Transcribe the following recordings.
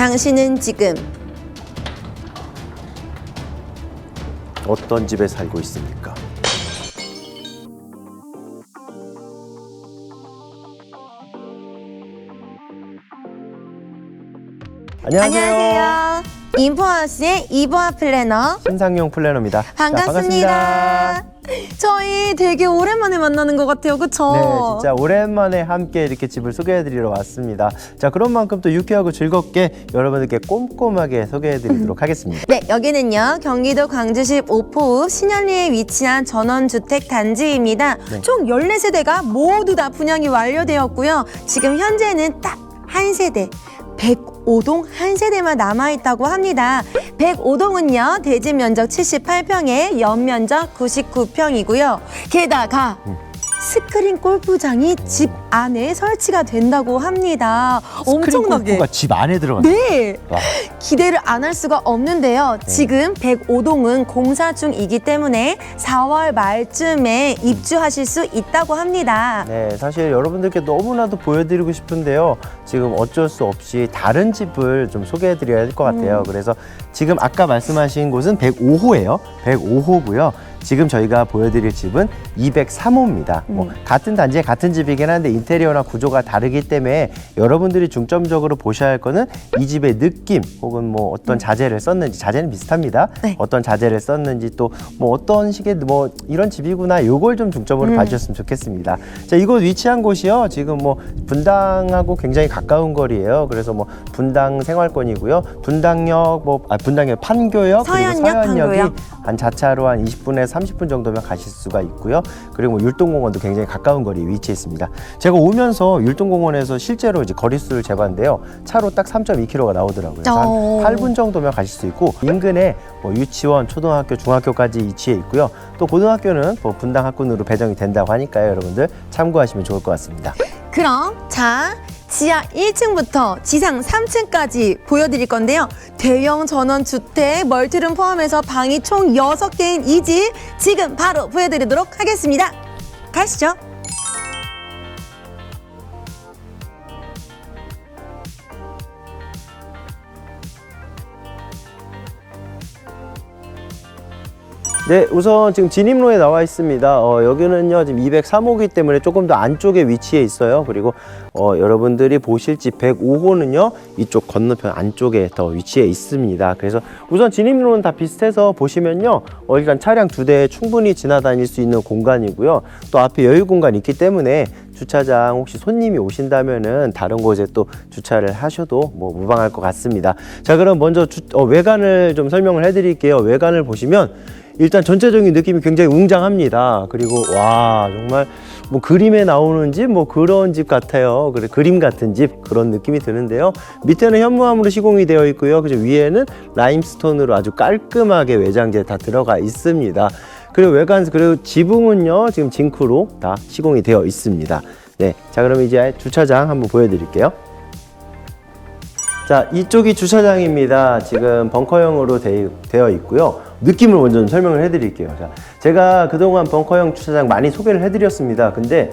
당신은 지금 어떤 집에 살고 있습니까? 안녕하세요. 안녕하세요. 인포하우스의 이보아 플래너 신상용 플래너입니다. 자, 반갑습니다. 저희 되게 오랜만에 만나는 것 같아요. 그쵸? 네, 진짜 오랜만에 함께 이렇게 집을 소개해드리러 왔습니다. 자, 그런 만큼 또 유쾌하고 즐겁게 여러분들께 꼼꼼하게 소개해드리도록 하겠습니다. 네, 여기는요 경기도 광주시 오포읍 신현리에 위치한 전원주택 단지입니다. 네. 총 14세대가 모두 다 분양이 완료되었고요. 지금 현재는 딱 한 세대. 105동 한 세대만 남아있다고 합니다. 105동은요, 대지 면적 78평에 연면적 99평이고요. 게다가 스크린 골프장이 집 안에 설치가 된다고 합니다. 엄청나게. 골프가 집 안에 들어갔네. 네. 와. 기대를 안 할 수가 없는데요. 네. 지금 105동은 공사 중이기 때문에 4월 말쯤에 입주하실 수 있다고 합니다. 네, 사실 여러분들께 너무나도 보여드리고 싶은데요. 지금 어쩔 수 없이 다른 집을 좀 소개해드려야 될것 같아요. 그래서 지금 아까 말씀하신 곳은 105호예요. 105호고요. 지금 저희가 보여드릴 집은 203호입니다. 뭐 같은 단지에 같은 집이긴 한데 인테리어나 구조가 다르기 때문에 여러분들이 중점적으로 보셔야 할 거는 이 집의 느낌 혹은 뭐 어떤 자재를 썼는지 자재는 비슷합니다. 네. 어떤 자재를 썼는지 또 뭐 어떤 식의 뭐 이런 집이구나 요걸 좀 중점으로 봐주셨으면 좋겠습니다. 자 이곳 위치한 곳이요 지금 뭐 분당하고 굉장히 가까운 거리예요. 그래서 뭐 분당 생활권이고요. 분당역 뭐 아, 분당역 판교역 서현역, 그리고 서현역이 판교역. 한 자차로 한 20분에서 30분 정도면 가실 수가 있고요. 그리고 뭐 율동공원도 굉장히 가까운 거리에 위치해 있습니다. 제가 오면서 율동공원에서 실제로 이제 거리수를 재봤는데요. 차로 딱 3.2km가 나오더라고요. 어. 한 8분 정도면 가실 수 있고 인근에 뭐 유치원, 초등학교, 중학교까지 위치해 있고요. 또 고등학교는 뭐 분당 학군으로 배정이 된다고 하니까요. 여러분들 참고하시면 좋을 것 같습니다. 그럼 자 지하 1층부터 지상 3층까지 보여드릴 건데요. 대형 전원 주택 멀티룸 포함해서 방이 총 6개인 이 집 지금 바로 보여드리도록 하겠습니다. 가시죠. 네, 우선 지금 진입로에 나와 있습니다. 어, 여기는요, 지금 203호기 때문에 조금 더 안쪽에 위치해 있어요. 그리고 어, 여러분들이 보실 집 105호는요, 이쪽 건너편 안쪽에 더 위치해 있습니다. 그래서 우선 진입로는 다 비슷해서 보시면요, 어, 일단 차량 두 대 충분히 지나다닐 수 있는 공간이고요. 또 앞에 여유 공간이 있기 때문에 주차장 혹시 손님이 오신다면은 다른 곳에 또 주차를 하셔도 뭐 무방할 것 같습니다. 자, 그럼 먼저 주- 어, 외관을 좀 설명을 해 드릴게요. 외관을 보시면 일단 전체적인 느낌이 굉장히 웅장합니다. 그리고 와 정말 뭐 그림에 나오는 집뭐 그런 집 같아요. 그래 그림 같은 집 그런 느낌이 드는데요. 밑에는 현무암으로 시공이 되어 있고요. 그죠 위에는 라임스톤으로 아주 깔끔하게 외장재 다 들어가 있습니다. 그리고 외관 그리고 지붕은요 지금 징크로 다 시공이 되어 있습니다. 네, 자 그럼 이제 주차장 한번 보여드릴게요. 자, 이쪽이 주차장입니다. 지금 벙커형으로 되, 되어 있고요. 느낌을 먼저 좀 설명을 해드릴게요. 자, 제가 그동안 벙커형 주차장 많이 소개를 해드렸습니다. 근데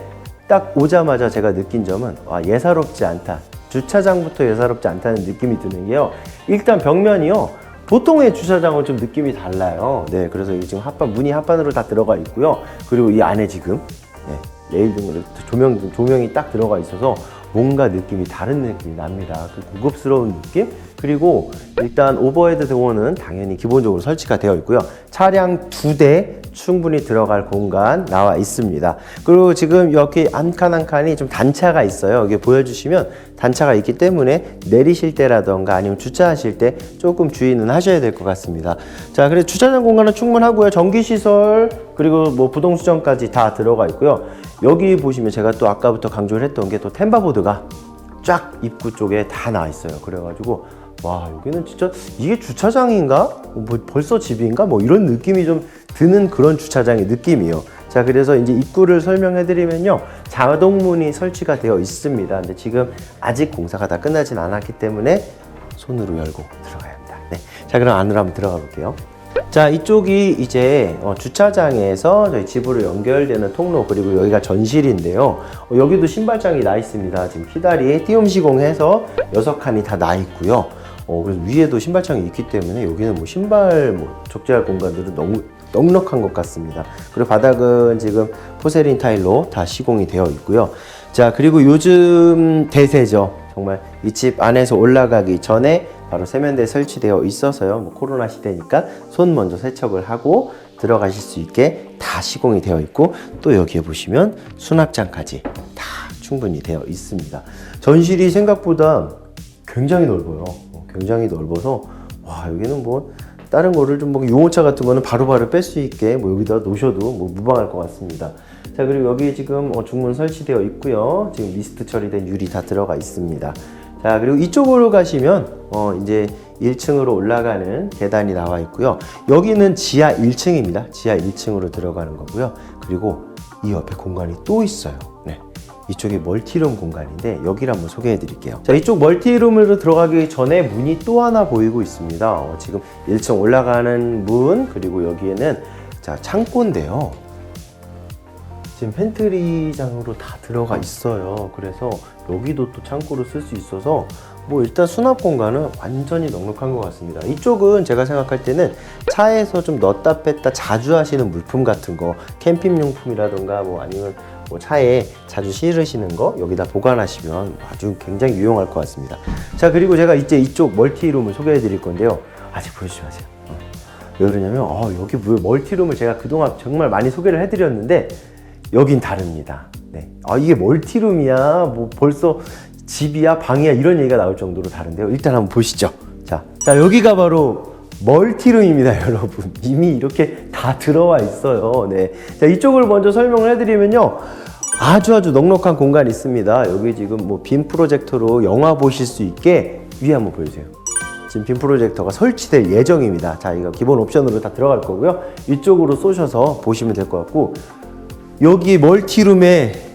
딱 오자마자 제가 느낀 점은 와, 예사롭지 않다. 주차장부터 예사롭지 않다는 느낌이 드는 게요. 일단 벽면이요. 보통의 주차장은 좀 느낌이 달라요. 네, 그래서 지금 합판, 문이 합판으로 다 들어가 있고요. 그리고 이 안에 지금 네, 레일 등으로 조명, 조명이 딱 들어가 있어서 뭔가 느낌이 다른 느낌이 납니다. 그 고급스러운 느낌? 그리고 일단 오버헤드 도어는 당연히 기본적으로 설치가 되어 있고요. 차량 두 대 충분히 들어갈 공간 나와 있습니다. 그리고 지금 여기 한 칸 한 칸이 좀 단차가 있어요. 여기 보여주시면 단차가 있기 때문에 내리실 때라던가 아니면 주차하실 때 조금 주의는 하셔야 될 것 같습니다. 자, 그래서 주차장 공간은 충분하고요. 전기시설 그리고 뭐 부동수전까지 다 들어가 있고요. 여기 보시면 제가 또 아까부터 강조를 했던 게 또 템바보드가 쫙 입구 쪽에 다 나와 있어요. 그래가지고 와 여기는 진짜 이게 주차장인가? 뭐 벌써 집인가? 뭐 이런 느낌이 좀 드는 그런 주차장의 느낌이에요. 자 그래서 이제 입구를 설명해 드리면요 자동 문이 설치가 되어 있습니다. 근데 지금 아직 공사가 다 끝나진 않았기 때문에 손으로 열고 들어가야 합니다. 네, 자 그럼 안으로 한번 들어가 볼게요. 자 이쪽이 이제 어, 주차장에서 저희 집으로 연결되는 통로 그리고 여기가 전실인데요 어, 여기도 신발장이 나 있습니다 지금 키다리 띄움 시공해서 여섯 칸이 다 나 있고요 어, 그래서 위에도 신발장이 있기 때문에 여기는 뭐 신발 뭐 적재할 공간들은 너무 넉넉한 것 같습니다. 그리고 바닥은 지금 포세린 타일로 다 시공이 되어 있고요. 자, 그리고 요즘 대세죠. 정말 이 집 안에서 올라가기 전에 바로 세면대 설치되어 있어서요. 뭐 코로나 시대니까 손 먼저 세척을 하고 들어가실 수 있게 다 시공이 되어 있고 또 여기에 보시면 수납장까지 다 충분히 되어 있습니다. 전실이 생각보다 굉장히 넓어요. 어, 굉장히 넓어서 와 여기는 뭐 다른 거를 좀 뭐 유모차 같은 거는 바로바로 뺄 수 있게 뭐 여기다 놓으셔도 뭐 무방할 것 같습니다. 자 그리고 여기 지금 어, 중문 설치되어 있고요. 지금 미스트 처리된 유리 다 들어가 있습니다. 자 그리고 이쪽으로 가시면 어 이제 1층으로 올라가는 계단이 나와 있고요. 여기는 지하 1층입니다. 지하 1층으로 들어가는 거고요. 그리고 이 옆에 공간이 또 있어요. 네. 이쪽이 멀티룸 공간인데 여기를 한번 소개해 드릴게요. 자, 이쪽 멀티룸으로 들어가기 전에 문이 또 하나 보이고 있습니다. 어, 지금 1층 올라가는 문, 그리고 여기에는 자, 창고인데요. 지금 팬트리장으로 다 들어가 있어요. 그래서 여기도 또 창고로 쓸 수 있어서 뭐 일단 수납 공간은 완전히 넉넉한 것 같습니다. 이쪽은 제가 생각할 때는 차에서 좀 넣었다 뺐다 자주 하시는 물품 같은 거 캠핑 용품이라던가 뭐 아니면 뭐 차에 자주 실으시는 거 여기다 보관하시면 아주 굉장히 유용할 것 같습니다. 자 그리고 제가 이제 이쪽 멀티룸을 소개해 드릴 건데요. 아직 보여주지 마세요. 어. 왜 그러냐면 어, 여기 뭐 멀티룸을 제가 그동안 정말 많이 소개를 해드렸는데 여긴 다릅니다. 네. 아 이게 멀티룸이야 뭐 벌써 집이야 방이야 이런 얘기가 나올 정도로 다른데요. 일단 한번 보시죠. 자, 자 여기가 바로 멀티룸입니다, 여러분. 이미 이렇게 다 들어와 있어요. 네. 자 이쪽을 먼저 설명을 해드리면요. 아주 아주 넉넉한 공간이 있습니다. 여기 지금 뭐 빔 프로젝터로 영화 보실 수 있게 위에 한번 보여주세요. 지금 빔 프로젝터가 설치될 예정입니다. 자, 이거 기본 옵션으로 다 들어갈 거고요. 이쪽으로 쏘셔서 보시면 될 것 같고 여기 멀티룸에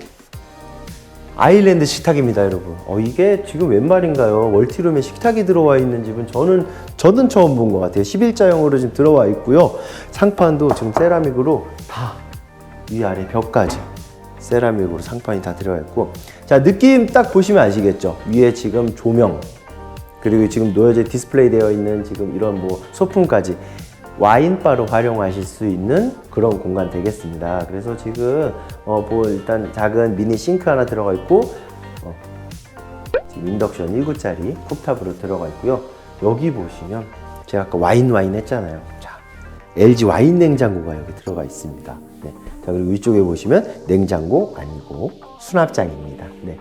아일랜드 식탁입니다, 여러분. 어, 이게 지금 웬 말인가요? 멀티룸에 식탁이 들어와 있는 집은 저는 저는 처음 본 것 같아요. 11자형으로 지금 들어와 있고요. 상판도 지금 세라믹으로 다 위아래 벽까지 세라믹으로 상판이 다 들어가 있고 자 느낌 딱 보시면 아시겠죠? 위에 지금 조명 그리고 지금 놓여져 디스플레이 되어 있는 지금 이런 뭐 소품까지 와인바로 활용하실 수 있는 그런 공간 되겠습니다. 그래서 지금 어, 뭐 일단 작은 미니 싱크 하나 들어가 있고 어, 인덕션 1구짜리 쿡탑으로 들어가 있고요. 여기 보시면 제가 아까 와인 와인 했잖아요. 자, LG 와인 냉장고가 여기 들어가 있습니다. 네. 자, 그리고 위쪽에 보시면 냉장고 아니고 수납장입니다. 네.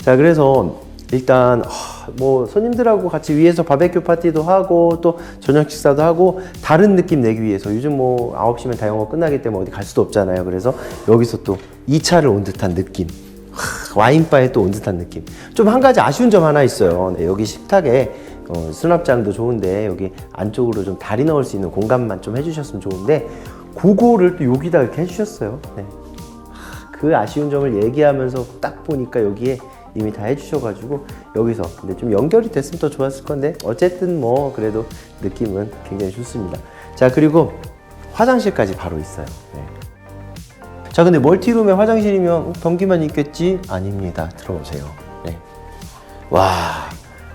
자, 그래서 일단 하, 뭐 손님들하고 같이 위에서 바베큐 파티도 하고 또 저녁 식사도 하고 다른 느낌 내기 위해서 요즘 뭐 9시면 다 영어 끝나기 때문에 어디 갈 수도 없잖아요. 그래서 여기서 또 2차를 온 듯한 느낌. 하, 와인바에 또 온 듯한 느낌. 좀 한 가지 아쉬운 점 하나 있어요. 네, 여기 식탁에 어, 수납장도 좋은데 여기 안쪽으로 좀 다리 넣을 수 있는 공간만 좀 해주셨으면 좋은데 그거를 또 여기다 이렇게 해주셨어요. 네. 그 아쉬운 점을 얘기하면서 딱 보니까 여기에 이미 다 해주셔가지고 여기서 근데 좀 연결이 됐으면 더 좋았을 건데 어쨌든 뭐 그래도 느낌은 굉장히 좋습니다. 자 그리고 화장실까지 바로 있어요. 네. 자 근데 멀티룸에 화장실이면 어, 변기만 있겠지? 아닙니다. 들어오세요. 네. 와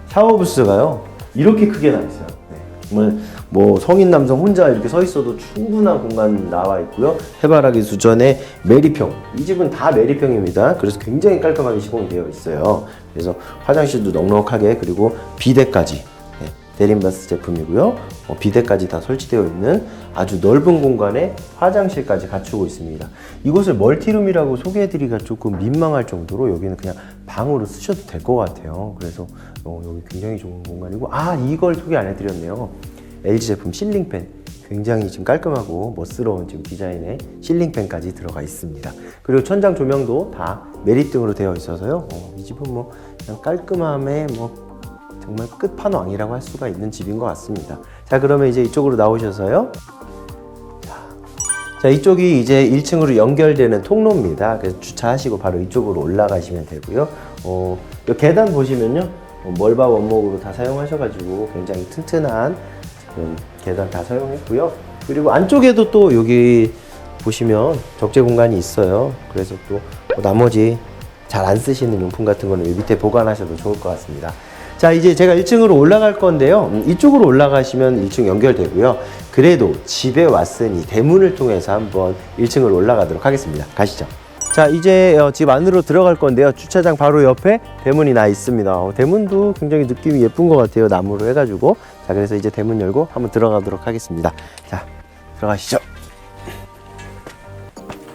샤워 부스가요 이렇게 크게 나 있어요. 네. 정말 뭐 성인 남성 혼자 이렇게 서 있어도 충분한 공간 나와 있고요. 해바라기 수전에 메리평 이 집은 다 메리평입니다. 그래서 굉장히 깔끔하게 시공이 되어 있어요. 그래서 화장실도 넉넉하게 그리고 비데까지 네, 데린바스 제품이고요. 어, 비데까지 다 설치되어 있는 아주 넓은 공간에 화장실까지 갖추고 있습니다. 이곳을 멀티룸이라고 소개해드리기가 조금 민망할 정도로 여기는 그냥 방으로 쓰셔도 될 것 같아요. 그래서 어, 여기 굉장히 좋은 공간이고 아 이걸 소개 안 해드렸네요. LG 제품 실링팬 굉장히 지금 깔끔하고 멋스러운 지금 디자인의 실링팬까지 들어가 있습니다. 그리고 천장 조명도 다 메리 등으로 되어 있어서요. 어, 이 집은 뭐 그냥 깔끔함에 뭐 정말 끝판왕이라고 할 수가 있는 집인 것 같습니다. 자, 그러면 이제 이쪽으로 나오셔서요. 자, 자, 이쪽이 이제 1층으로 연결되는 통로입니다. 그래서 주차하시고 바로 이쪽으로 올라가시면 되고요. 어, 이 계단 보시면요. 어, 멀바 원목으로 다 사용하셔가지고 굉장히 튼튼한 계단 다 사용했고요. 그리고 안쪽에도 또 여기 보시면 적재 공간이 있어요. 그래서 또뭐 나머지 잘 안 쓰시는 용품 같은 거는 이 밑에 보관하셔도 좋을 것 같습니다. 자, 이제 제가 1층으로 올라갈 건데요. 음, 이쪽으로 올라가시면 1층 연결되고요. 그래도 집에 왔으니 대문을 통해서 한번 1층으로 올라가도록 하겠습니다. 가시죠. 자, 이제 어, 집 안으로 들어갈 건데요. 주차장 바로 옆에 대문이 나 있습니다. 어, 대문도 굉장히 느낌이 예쁜 것 같아요. 나무로 해가지고. 자, 그래서 이제 대문 열고 한번 들어가도록 하겠습니다. 자, 들어가시죠.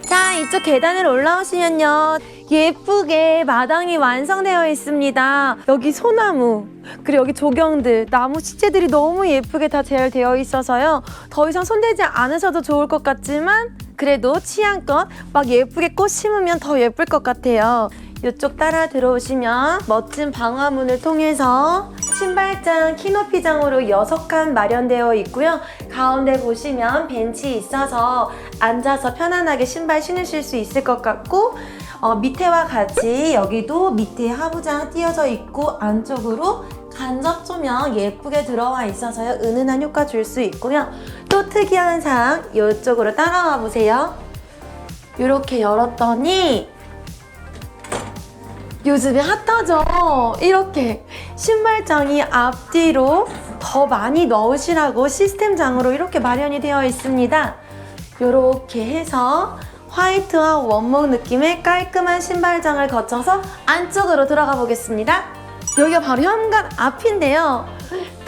자, 이쪽 계단을 올라오시면요. 예쁘게 마당이 완성되어 있습니다. 여기 소나무, 그리고 여기 조경들, 나무 시체들이 너무 예쁘게 다 재현되어 있어서요. 더 이상 손대지 않으셔도 좋을 것 같지만, 그래도 취향껏 막 예쁘게 꽃 심으면 더 예쁠 것 같아요. 이쪽 따라 들어오시면 멋진 방화문을 통해서 신발장, 키높이장으로 여섯 칸 마련되어 있고요. 가운데 보시면 벤치 있어서 앉아서 편안하게 신발 신으실 수 있을 것 같고 어, 밑에와 같이 여기도 밑에 하부장 띄어져 있고 안쪽으로 간접 조명 예쁘게 들어와 있어서요. 은은한 효과 줄 수 있고요. 또 특이한 사항 이쪽으로 따라와 보세요. 이렇게 열었더니 요즘에 핫하죠? 이렇게 신발장이 앞뒤로 더 많이 넣으시라고 시스템장으로 이렇게 마련이 되어 있습니다. 이렇게 해서 화이트와 원목 느낌의 깔끔한 신발장을 거쳐서 안쪽으로 들어가 보겠습니다. 여기가 바로 현관 앞인데요.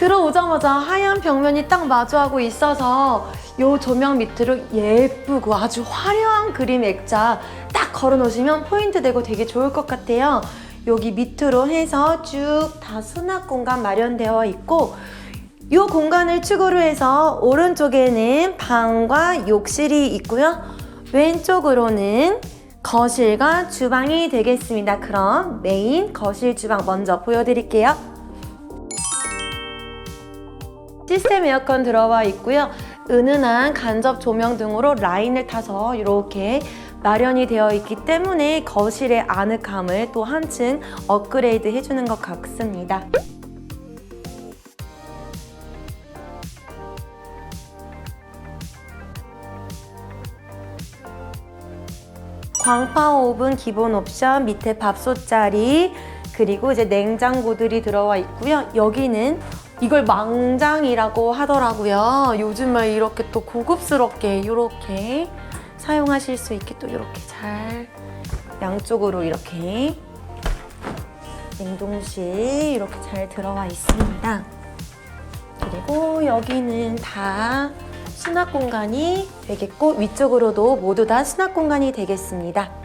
들어오자마자 하얀 벽면이 딱 마주하고 있어서 요 조명 밑으로 예쁘고 아주 화려한 그림 액자 딱 걸어 놓으시면 포인트 되고 되게 좋을 것 같아요. 여기 밑으로 해서 쭉 다 수납 공간 마련되어 있고 이 공간을 축으로 해서 오른쪽에는 방과 욕실이 있고요. 왼쪽으로는 거실과 주방이 되겠습니다. 그럼 메인 거실 주방 먼저 보여드릴게요. 시스템 에어컨 들어와 있고요. 은은한 간접 조명 등으로 라인을 타서 이렇게 마련이 되어 있기 때문에 거실의 아늑함을 또 한층 업그레이드 해주는 것 같습니다. 광파 오븐 기본 옵션 밑에 밥솥 자리 그리고 이제 냉장고들이 들어와 있고요. 여기는 이걸 망장이라고 하더라고요. 요즘에 이렇게 또 고급스럽게 이렇게 사용하실 수 있게 또 이렇게 잘 양쪽으로 이렇게 냉동실 이렇게 잘 들어와 있습니다. 그리고 여기는 다 수납 공간이 되겠고 위쪽으로도 모두 다 수납 공간이 되겠습니다.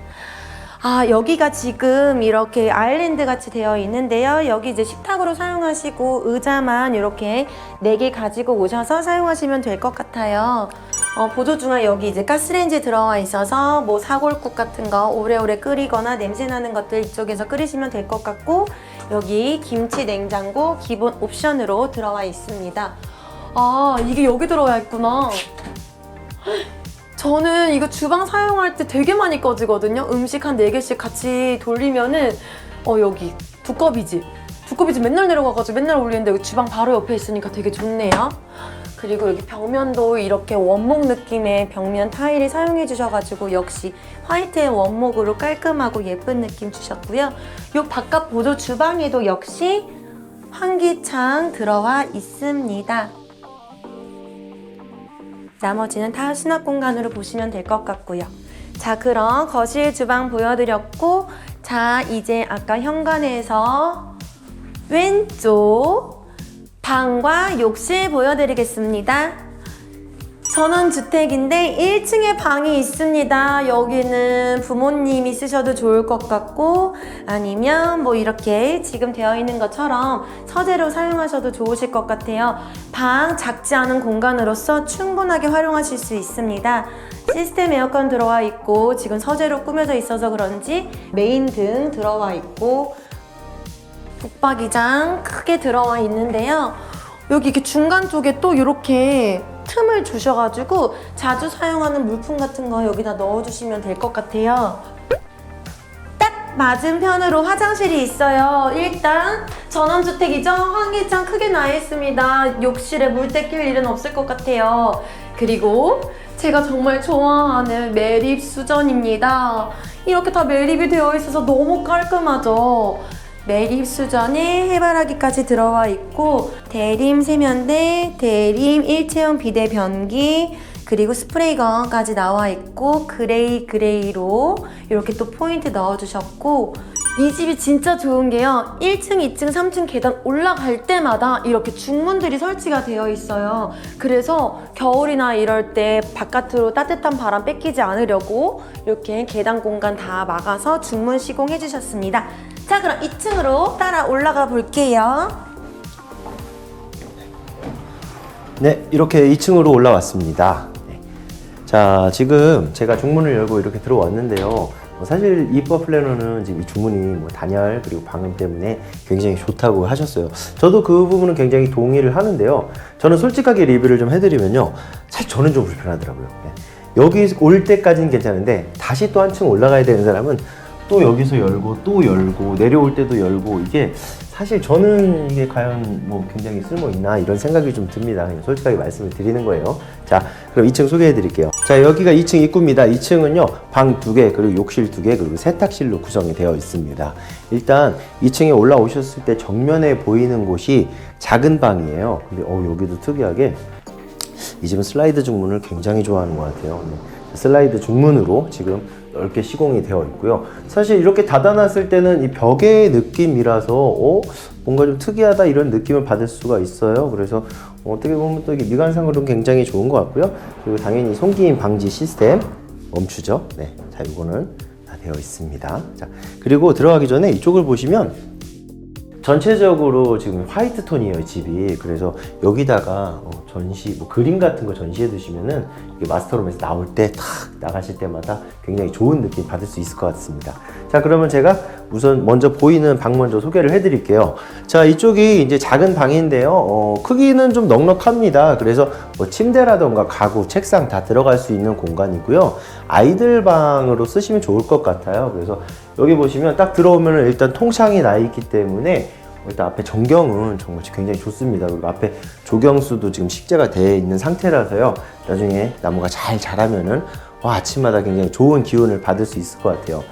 아, 여기가 지금 이렇게 아일랜드 같이 되어 있는데요. 여기 이제 식탁으로 사용하시고 의자만 이렇게 네 개 가지고 오셔서 사용하시면 될 것 같아요. 어, 보조중앙 여기 이제 가스레인지 들어와 있어서 뭐 사골국 같은 거 오래오래 끓이거나 냄새 나는 것들 이쪽에서 끓이시면 될 것 같고 여기 김치 냉장고 기본 옵션으로 들어와 있습니다. 아, 이게 여기 들어와 있구나. 저는 이거 주방 사용할 때 되게 많이 꺼지거든요. 음식 한 4개씩 같이 돌리면은 어 여기 두꺼비집. 두꺼비집 맨날 내려가가지고 맨날 올리는데 주방 바로 옆에 있으니까 되게 좋네요. 그리고 여기 벽면도 이렇게 원목 느낌의 벽면 타일이 사용해 주셔가지고 역시 화이트의 원목으로 깔끔하고 예쁜 느낌 주셨고요. 이 바깥 보조 주방에도 역시 환기창 들어와 있습니다. 나머지는 다 수납 공간으로 보시면 될 것 같고요. 자, 그럼 거실 주방 보여드렸고, 자, 이제 아까 현관에서 왼쪽 방과 욕실 보여드리겠습니다. 전원주택인데 1층에 방이 있습니다. 여기는 부모님이 쓰셔도 좋을 것 같고 아니면 뭐 이렇게 지금 되어 있는 것처럼 서재로 사용하셔도 좋으실 것 같아요. 방 작지 않은 공간으로서 충분하게 활용하실 수 있습니다. 시스템 에어컨 들어와 있고 지금 서재로 꾸며져 있어서 그런지 메인 등 들어와 있고 북박이장 크게 들어와 있는데요. 여기 이렇게 중간 쪽에 또 이렇게 틈을 주셔가지고 자주 사용하는 물품 같은 거 여기다 넣어주시면 될 것 같아요. 딱 맞은편으로 화장실이 있어요. 일단 전원주택이죠. 환기창 크게 나 있습니다. 욕실에 물때 낄 일은 없을 것 같아요. 그리고 제가 정말 좋아하는 매립 수전입니다. 이렇게 다 매립이 되어 있어서 너무 깔끔하죠. 매립 수전에 해바라기까지 들어와 있고 대림 세면대, 대림 일체형 비대 변기 그리고 스프레이건까지 나와 있고 그레이 그레이로 이렇게 또 포인트 넣어주셨고 이 집이 진짜 좋은 게요. 1층, 2층, 3층 계단 올라갈 때마다 이렇게 중문들이 설치가 되어 있어요. 그래서 겨울이나 이럴 때 바깥으로 따뜻한 바람 뺏기지 않으려고 이렇게 계단 공간 다 막아서 중문 시공해 주셨습니다 자 그럼 2층으로 따라 올라가 볼게요 네, 이렇게 2층으로 올라왔습니다. 네. 자, 지금 제가 중문을 열고 이렇게 들어왔는데요. 어, 사실 이퍼 플래너는 지금 이 주문이 뭐 단열 그리고 방음 때문에 굉장히 좋다고 하셨어요. 저도 그 부분은 굉장히 동의를 하는데요. 저는 솔직하게 리뷰를 좀 해드리면요. 사실 저는 좀 불편하더라고요. 네. 여기 올 때까지는 괜찮은데 다시 또 한층 올라가야 되는 사람은 또 여기서 열고 또 열고 내려올 때도 열고 이게 사실 저는 이게 과연 뭐 굉장히 쓸모 있나 이런 생각이 좀 듭니다. 솔직하게 말씀을 드리는 거예요. 자, 그럼 2층 소개해 드릴게요. 자, 여기가 2층 입구입니다. 2층은요, 방두 개, 그리고 욕실 두 개, 그리고 세탁실로 구성이 되어 있습니다. 일단 2층에 올라오셨을 때 정면에 보이는 곳이 작은 방이에요. 근데 어, 여기도 특이하게 이 집은 슬라이드 중문을 굉장히 좋아하는 것 같아요. 네. 슬라이드 중문으로 지금 넓게 시공이 되어 있고요. 사실 이렇게 닫아놨을 때는 이 벽의 느낌이라서 어? 뭔가 좀 특이하다 이런 느낌을 받을 수가 있어요. 그래서 어떻게 보면 또 이게 미관상으로는 굉장히 좋은 것 같고요. 그리고 당연히 송기임 방지 시스템 멈추죠. 네, 자 이거는 다 되어 있습니다. 자 그리고 들어가기 전에 이쪽을 보시면 전체적으로 지금 화이트 톤이에요 이 집이. 그래서 여기다가 어, 전시 뭐 그림 같은 거 전시해 두시면은 마스터룸에서 나올 때 탁 나가실 때마다 굉장히 좋은 느낌 받을 수 있을 것 같습니다 자 그러면 제가 우선 먼저 보이는 방 먼저 소개를 해 드릴게요 자 이쪽이 이제 작은 방인데요 어, 크기는 좀 넉넉합니다 그래서 뭐 침대라던가 가구 책상 다 들어갈 수 있는 공간이고요 아이들 방으로 쓰시면 좋을 것 같아요 그래서 여기 보시면 딱 들어오면 일단 통창이 나 있기 때문에 일단 앞에 전경은 정말 굉장히 좋습니다. 그리고 앞에 조경수도 지금 식재가 되어 있는 상태라서요. 나중에 나무가 잘 자라면은 와, 아침마다 굉장히 좋은 기운을 받을 수 있을 것 같아요.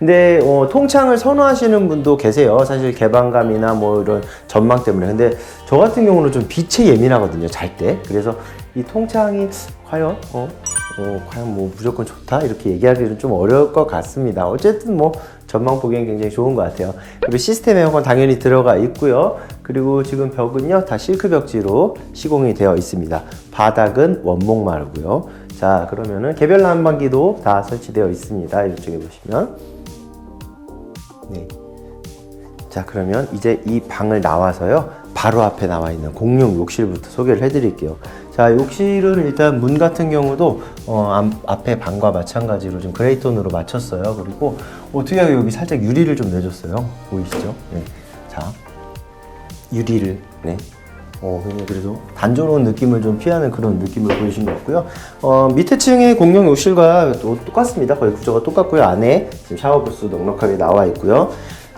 근데 어, 통창을 선호하시는 분도 계세요. 사실 개방감이나 뭐 이런 전망 때문에. 근데 저 같은 경우는 좀 빛에 예민하거든요. 잘 때. 그래서 이 통창이 과연 어, 어, 과연 뭐 무조건 좋다 이렇게 얘기하기는 좀 어려울 것 같습니다. 어쨌든 뭐 전망 보기엔 굉장히 좋은 것 같아요. 그리고 시스템 에어컨 당연히 들어가 있고요. 그리고 지금 벽은요 다 실크 벽지로 시공이 되어 있습니다. 바닥은 원목 마르고요. 자 그러면은 개별 난방기도 다 설치되어 있습니다. 이쪽에 보시면 네. 자 그러면 이제 이 방을 나와서요 바로 앞에 나와 있는 공용 욕실부터 소개를 해드릴게요 자 욕실은 일단 문 같은 경우도 어, 앞, 앞에 방과 마찬가지로 좀 그레이 톤으로 맞췄어요 그리고 어, 특이하게 여기 살짝 유리를 좀 내줬어요 보이시죠 네. 자 유리를 네. 어, 그래도 단조로운 느낌을 좀 피하는 그런 느낌을 보이신 것 같고요. 어, 밑에 층의 공용 욕실과 또 똑같습니다. 거의 구조가 똑같고요. 안에 지금 샤워 부스 넉넉하게 나와 있고요.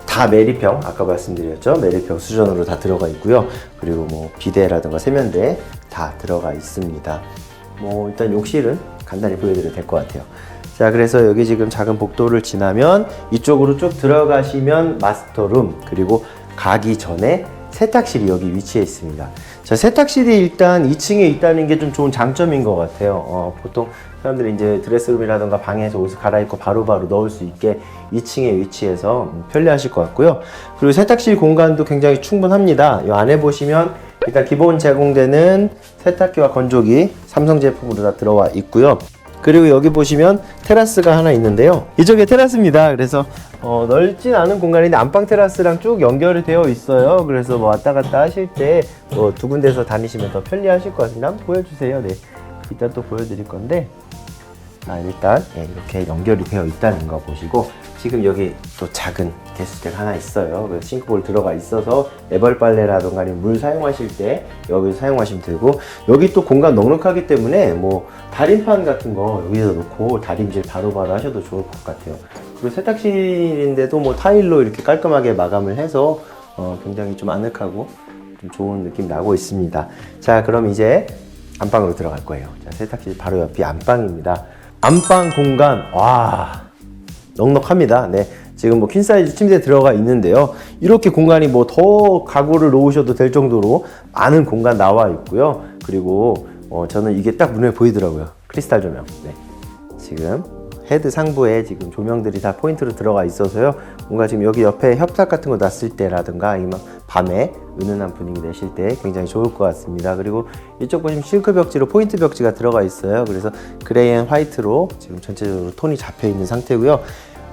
다 매립형, 아까 말씀드렸죠. 매립형 수전으로 다 들어가 있고요. 그리고 뭐 비데라든가 세면대 다 들어가 있습니다. 뭐 일단 욕실은 간단히 보여드려도 될 것 같아요. 자, 그래서 여기 지금 작은 복도를 지나면 이쪽으로 쭉 들어가시면 마스터룸 그리고 가기 전에 세탁실이 여기 위치해 있습니다. 자, 세탁실이 일단 2층에 있다는 게 좀 좋은 장점인 것 같아요. 어, 보통 사람들이 이제 드레스룸이라든가 방에서 옷을 갈아입고 바로바로 넣을 수 있게 2층에 위치해서 음, 편리하실 것 같고요. 그리고 세탁실 공간도 굉장히 충분합니다. 이 안에 보시면 일단 기본 제공되는 세탁기와 건조기 삼성 제품으로 다 들어와 있고요. 그리고 여기 보시면 테라스가 하나 있는데요. 이쪽에 테라스입니다. 그래서 어, 넓진 않은 공간인데 안방 테라스랑 쭉 연결이 되어 있어요. 그래서 뭐 왔다 갔다 하실 때뭐두 군데서 다니시면 더 편리하실 것 같습니다. 한번 보여주세요. 네. 이따 또 보여드릴 건데 아, 일단 예, 이렇게 연결이 되어 있다는 거 보시고 지금 여기 또 작은 개수대가 하나 있어요. 그래서 싱크볼 들어가 있어서 애벌 빨래라던가 아니면 물 사용하실 때 여기 사용하시면 되고 여기 또 공간 넉넉하기 때문에 뭐 다림판 같은 거 여기다 놓고 다림질 바로바로 하셔도 좋을 것 같아요. 그리고 세탁실인데도 뭐 타일로 이렇게 깔끔하게 마감을 해서 어, 굉장히 좀 아늑하고 좀 좋은 느낌 나고 있습니다. 자, 그럼 이제 안방으로 들어갈 거예요. 자, 세탁실 바로 옆이 안방입니다. 안방 공간, 와, 넉넉합니다. 네. 지금 뭐 퀸사이즈 침대 들어가 있는데요. 이렇게 공간이 뭐 더 가구를 놓으셔도 될 정도로 많은 공간 나와 있고요. 그리고 어, 저는 이게 딱 눈에 보이더라고요. 크리스탈 조명. 네. 지금 헤드 상부에 지금 조명들이 다 포인트로 들어가 있어서요. 뭔가 지금 여기 옆에 협탁 같은 거 놨을 때라든가 아니면 밤에 은은한 분위기 내실 때 굉장히 좋을 것 같습니다. 그리고 이쪽 보시면 싱크 벽지로 포인트 벽지가 들어가 있어요. 그래서 그레이 앤 화이트로 지금 전체적으로 톤이 잡혀 있는 상태고요.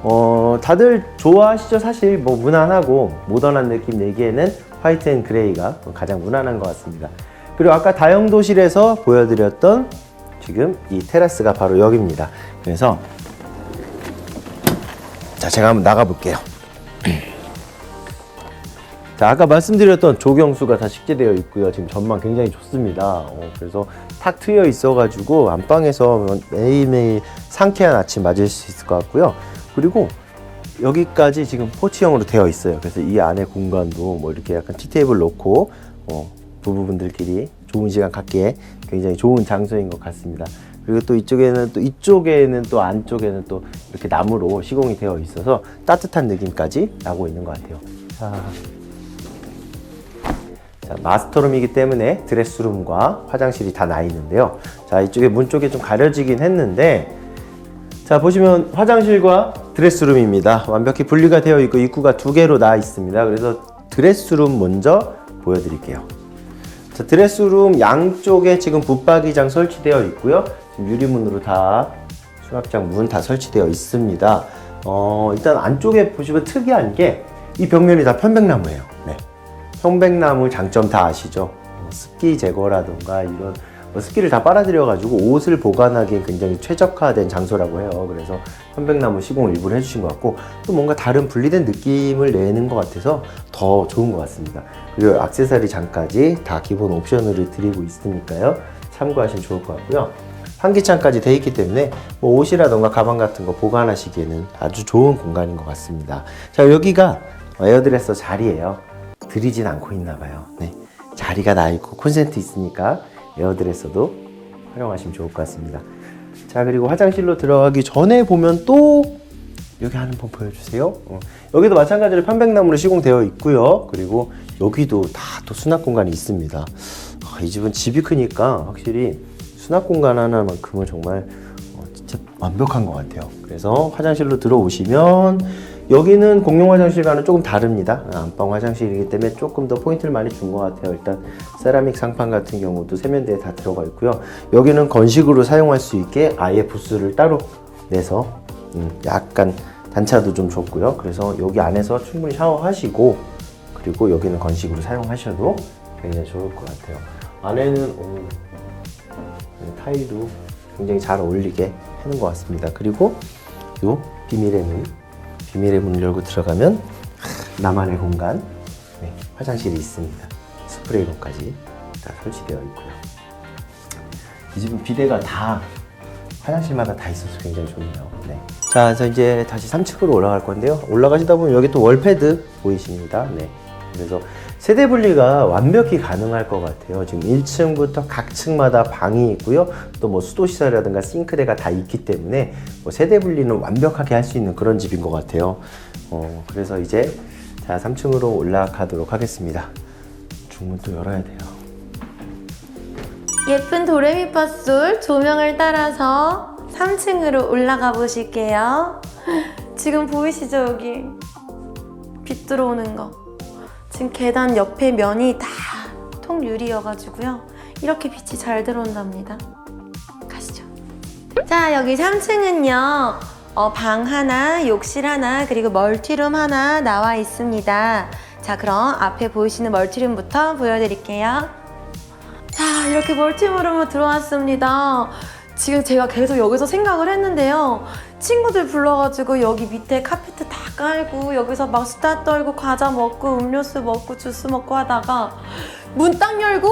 어, 다들 좋아하시죠? 사실 뭐 무난하고 모던한 느낌 내기에는 화이트 앤 그레이가 가장 무난한 것 같습니다. 그리고 아까 다용도실에서 보여드렸던 지금 이 테라스가 바로 여기입니다. 그래서 자 제가 한번 나가 볼게요. 자 아까 말씀드렸던 조경수가 다 식재되어 있고요. 지금 전망 굉장히 좋습니다. 어, 그래서 탁 트여 있어가지고 안방에서 매일매일 상쾌한 아침 맞을 수 있을 것 같고요. 그리고 여기까지 지금 포치형으로 되어 있어요. 그래서 이 안에 공간도 뭐 이렇게 약간 티테이블 놓고 어, 부부분들끼리 좋은 시간 갖기에 굉장히 좋은 장소인 것 같습니다. 그리고 또 이쪽에는 또 이쪽에는 또 안쪽에는 또 이렇게 나무로 시공이 되어 있어서 따뜻한 느낌까지 나고 있는 것 같아요. 자, 자, 마스터룸이기 때문에 드레스룸과 화장실이 다 나 있는데요. 자, 이쪽에 문 쪽에 좀 가려지긴 했는데, 자, 보시면 화장실과 드레스룸입니다. 완벽히 분리가 되어 있고 입구가 두 개로 나 있습니다. 그래서 드레스룸 먼저 보여드릴게요. 자, 드레스룸 양쪽에 지금 붙박이장 설치되어 있고요. 지금 유리문으로 다 수납장 문 다 설치되어 있습니다. 어, 일단 안쪽에 보시면 특이한 게 이 벽면이 다 편백나무예요. 네. 편백나무 장점 다 아시죠? 어, 습기 제거라든가 이런 뭐 습기를 다 빨아들여가지고 옷을 보관하기에 굉장히 최적화된 장소라고 해요. 그래서 편백나무 시공을 일부러 해주신 것 같고 또 뭔가 다른 분리된 느낌을 내는 것 같아서 더 좋은 것 같습니다. 그리고 액세서리 장까지 다 기본 옵션으로 드리고 있으니까요. 참고하시면 좋을 것 같고요. 환기창까지 돼 있기 때문에 뭐 옷이라던가 가방 같은 거 보관하시기에는 아주 좋은 공간인 것 같습니다. 자 여기가 에어드레서 자리예요. 들이진 않고 있나 봐요. 네. 자리가 나 있고 콘센트 있으니까 에어드레서도 활용하시면 좋을 것 같습니다. 자 그리고 화장실로 들어가기 전에 보면 또 여기 하는 번 보여주세요. 어, 여기도 마찬가지로 편백나무로 시공되어 있고요. 그리고 여기도 다 또 수납 공간이 있습니다. 아, 이 집은 집이 크니까 확실히 수납 공간 하나만큼은 정말 어, 진짜 완벽한 것 같아요. 그래서 화장실로 들어오시면 여기는 공용 화장실과는 조금 다릅니다. 아, 안방 화장실이기 때문에 조금 더 포인트를 많이 준 것 같아요. 일단 세라믹 상판 같은 경우도 세면대에 다 들어가 있고요. 여기는 건식으로 사용할 수 있게 아예 부스를 따로 내서 음, 약간 단차도 좀 줬고요. 그래서 여기 안에서 충분히 샤워하시고 그리고 여기는 건식으로 사용하셔도 굉장히 좋을 것 같아요. 안에는 오, 타일도 굉장히 잘 어울리게 해놓은 것 같습니다. 그리고 요 비밀의 문, 비밀의 문을 열고 들어가면 하, 나만의 공간, 네, 화장실이 있습니다. 스프레이룸까지 다 설치되어 있고요. 이 집은 비대가 다 화장실마다 다 있어서 굉장히 좋네요. 네. 자, 그래서 이제 다시 3층으로 올라갈 건데요. 올라가시다 보면 여기 또 월패드 보이십니다. 네. 그래서 세대 분리가 완벽히 가능할 것 같아요. 지금 1층부터 각 층마다 방이 있고요. 또 뭐 수도 시설이라든가 싱크대가 다 있기 때문에 뭐 세대 분리는 완벽하게 할 수 있는 그런 집인 것 같아요. 어, 그래서 이제 자 3층으로 올라가도록 하겠습니다. 중문 또 열어야 돼요. 예쁜 도레미파솔 조명을 따라서 3층으로 올라가 보실게요. 지금 보이시죠, 여기? 빛 들어오는 거. 지금 계단 옆에 면이 다 통유리여가지고요. 이렇게 빛이 잘 들어온답니다. 가시죠. 자, 여기 3층은요. 어, 방 하나, 욕실 하나, 그리고 멀티룸 하나 나와 있습니다. 자, 그럼 앞에 보이시는 멀티룸부터 보여드릴게요. 자, 이렇게 멀티룸으로 들어왔습니다. 지금 제가 계속 여기서 생각을 했는데요. 친구들 불러가지고 여기 밑에 카페트 다 깔고 여기서 막 수다 떨고 과자 먹고 음료수 먹고 주스 먹고 하다가 문 딱 열고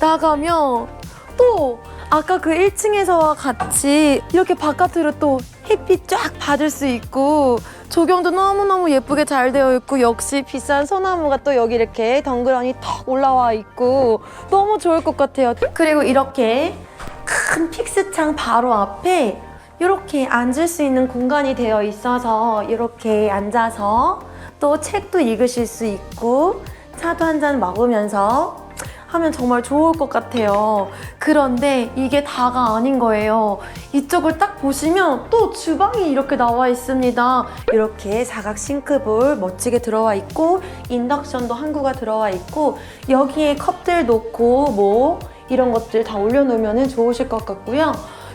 나가면 또 아까 그 1층에서와 같이 이렇게 바깥으로 또 햇빛 쫙 받을 수 있고 조경도 너무너무 예쁘게 잘 되어 있고 역시 비싼 소나무가 또 여기 이렇게 덩그러니 턱 올라와 있고 너무 좋을 것 같아요. 그리고 이렇게 큰 픽스창 바로 앞에 이렇게 앉을 수 있는 공간이 되어 있어서 이렇게 앉아서 또 책도 읽으실 수 있고 차도 한 잔 먹으면서 하면 정말 좋을 것 같아요. 그런데 이게 다가 아닌 거예요. 이쪽을 딱 보시면 또 주방이 이렇게 나와 있습니다. 이렇게 사각 싱크볼 멋지게 들어와 있고 인덕션도 한 구가 들어와 있고 여기에 컵들 놓고 뭐 이런 것들 다 올려놓으면 좋으실 것 같고요.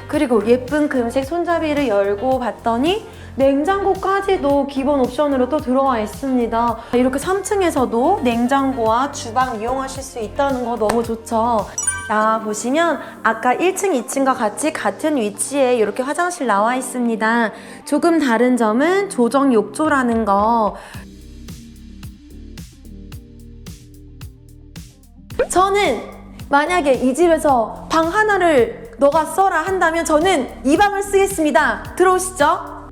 그리고 예쁜 금색 손잡이를 열고 봤더니 냉장고까지도 기본 옵션으로 또 들어와 있습니다. 이렇게 3층에서도 냉장고와 주방 이용하실 수 있다는 거 너무 좋죠. 나와 보시면 아까 1층, 2층과 같이 같은 위치에 이렇게 화장실 나와 있습니다. 조금 다른 점은 조정 욕조라는 거. 저는 만약에 이 집에서 방 하나를 너가 써라 한다면 저는 이 방을 쓰겠습니다. 들어오시죠.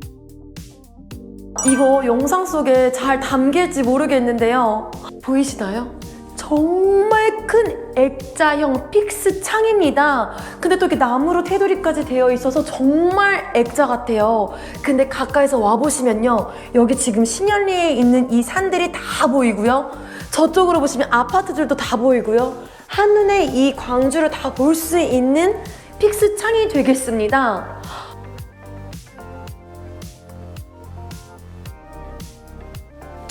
이거 영상 속에 잘 담길지 모르겠는데요. 보이시나요? 정말 큰 액자형 픽스 창입니다. 근데 또 이렇게 나무로 테두리까지 되어 있어서 정말 액자 같아요. 근데 가까이서 와보시면요. 여기 지금 신현리에 있는 이 산들이 다 보이고요. 저쪽으로 보시면 아파트들도 다 보이고요. 한눈에 이 광주를 다 볼 수 있는 픽스 창이 되겠습니다.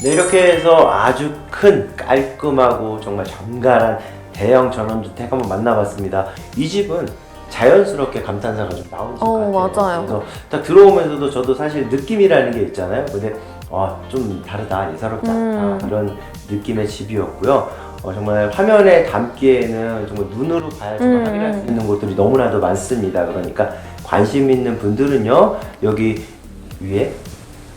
네, 이렇게 해서 아주 큰 깔끔하고 정말 정갈한 대형 전원주택 한번 만나봤습니다. 이 집은 자연스럽게 감탄사가 좀 나오는 집 어, 같아요. 맞아요. 그래서 딱 들어오면서도 저도 사실 느낌이라는 게 있잖아요. 근데 아, 좀 다르다, 예사롭다 음. 아, 그런 느낌의 집이었고요. 어, 정말 화면에 담기에는 정말 눈으로 봐야 정말 음, 확인할 수 음. 있는 곳들이 너무나도 많습니다. 그러니까 관심 있는 분들은요 여기 위에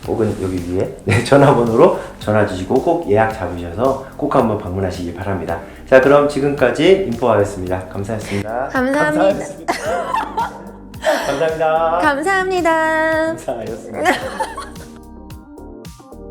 혹은 여기 위에 네, 전화번호로 전화 주시고 꼭 예약 잡으셔서 꼭 한번 방문하시기 바랍니다. 자 그럼 지금까지 인포하였습니다. 감사했습니다. 감사합니다. 감사합니다. 감사합니다. 감사합니다. 감사였습니다.